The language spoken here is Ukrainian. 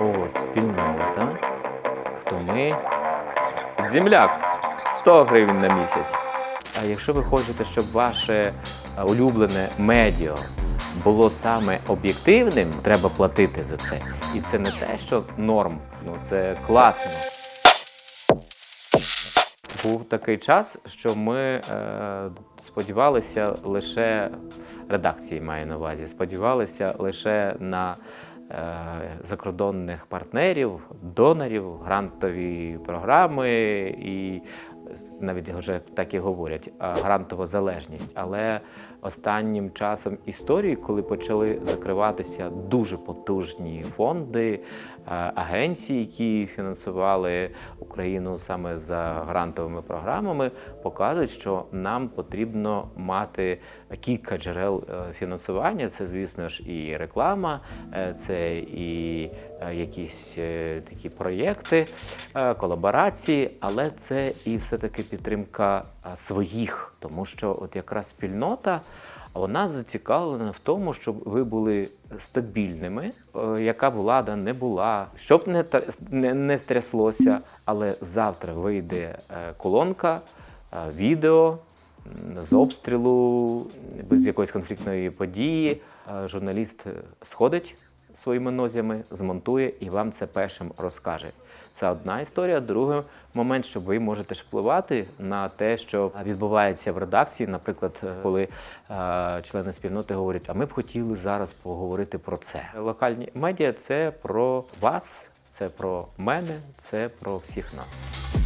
О, спільнота. Хто ми? Земляк. 100 гривень на місяць. А якщо ви хочете, щоб ваше е, улюблене медіа було саме об'єктивним, треба платити за це. І це не те, що норм, ну це класно. Був такий час, що ми е, сподівалися лише редакції маю на увазі, сподівалися лише на закордонних партнерів, донорів, грантові програми і навіть вже так і говорять, грантова залежність. Але останнім часом історії, коли почали закриватися дуже потужні фонди, агенції, які фінансували Україну саме за грантовими програмами, показують, що нам потрібно мати кілька джерел е, фінансування. Це, звісно ж, і реклама, е, це і е, якісь такі проєкти, колаборації, але це і все-таки підтримка своїх, тому що от якраз спільнота. Вона зацікавлена в тому, щоб ви були стабільними, е, яка влада не була, щоб не, не, не стряслося, але завтра вийде е, колонка, е, відео з обстрілу, з якоїсь конфліктної події. Журналіст сходить своїми нозями, змонтує і вам це першим розкаже. Це одна історія. Другий момент, що ви можете ж впливати на те, що відбувається в редакції. Наприклад, е, коли е, члени спільноти говорять, а ми б хотіли зараз поговорити про це. Локальні медіа це про вас, це про мене, це про всіх нас.